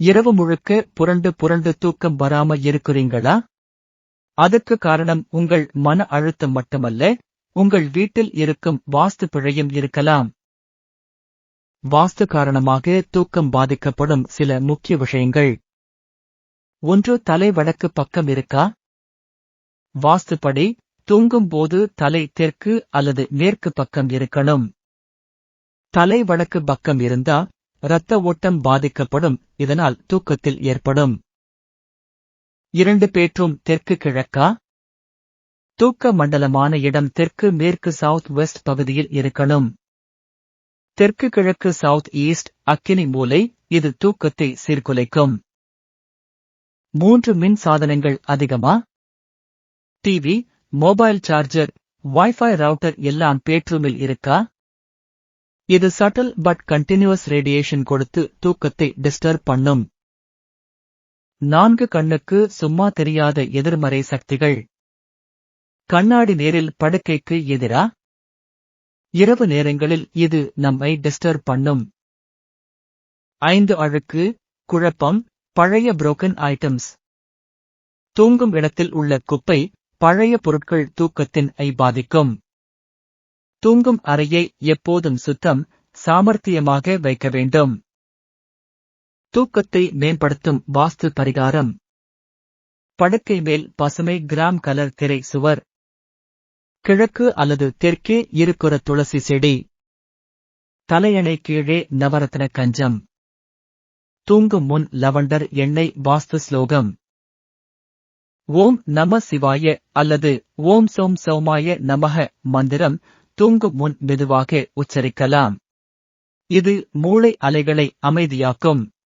இரவு முழுக்க புரண்டு புரண்டு தூக்கம் வராம இருக்கிறீங்களா? அதுக்கு காரணம் உங்கள் மன அழுத்தம் மட்டுமல்ல உங்கள் வீட்டில் இருக்கும் வாஸ்து பிழையும் இருக்கலாம். வாஸ்து காரணமாக தூக்கம் பாதிக்கப்படும் சில முக்கிய விஷயங்கள். ஒன்று தலை வடக்கு பக்கம் இருக்கா? வாஸ்துப்படி தூங்கும் போது தலை தெற்கு அல்லது மேற்கு பக்கம் இருக்கணும். தலை வடக்கு பக்கம் இருந்தா இரத்த ஓட்டம் பாதிக்கப்படும் இதனால் தூக்கத்தில் ஏற்படும். இரண்டு பேற்றும் தெற்கு கிழக்கா? தூக்க மண்டலமான இடம் தெற்கு மேற்கு சவுத் வெஸ்ட் பகுதியில் இருக்கணும். தெற்கு கிழக்கு சவுத் ஈஸ்ட் அக்கினி மூலை இது தூக்கத்தை சீர்குலைக்கும். மூன்று மின் சாதனங்கள் அதிகமா? TV mobile charger Wi-Fi router எல்லாம் பேட்ரூமில் இருக்கா? இது சட்டில் பட் கண்டினியூஸ் ரேடியேஷன் கொடுத்து தூக்கத்தை டிஸ்டர்ப் பண்ணும். நான்கு கண்ணுக்கு சும்மா தெரியாத எதிர்மறை சக்திகள். கண்ணாடி நேரில் படுக்கைக்கு எதிரா? இரவு நேரங்களில் இது நம்மை டிஸ்டர்ப் பண்ணும். ஐந்து அழுக்கு குழப்பம் பழைய புரோக்கன் ஐட்டம்ஸ் தூங்கும் இடத்தில் உள்ள குப்பை பழைய பொருட்கள் தூக்கத்தின் ஐ பாதிக்கும். தூங்கும் அறையை எப்போதும் சுத்தம் சாமர்த்தியமாக வைக்க வேண்டும். தூக்கத்தை மேம்படுத்தும் வாஸ்து பரிகாரம். படுக்கை மேல் பசுமை கிராம் கலர் திரை சுவர். கிழக்கு அல்லது தெற்கே இருக்கிற துளசி செடி. தலையணை கீழே நவரத்ன கஞ்சம். தூங்கும் முன் லவண்டர் எண்ணெய் வாஸ்து ஸ்லோகம். ஓம் நம சிவாய அல்லது ஓம் சோம் சௌமாய நமக மந்திரம் தூங்கும் முன் மெதுவாக உச்சரிக்கலாம். இது மூளை அலைகளை அமைதியாக்கும்.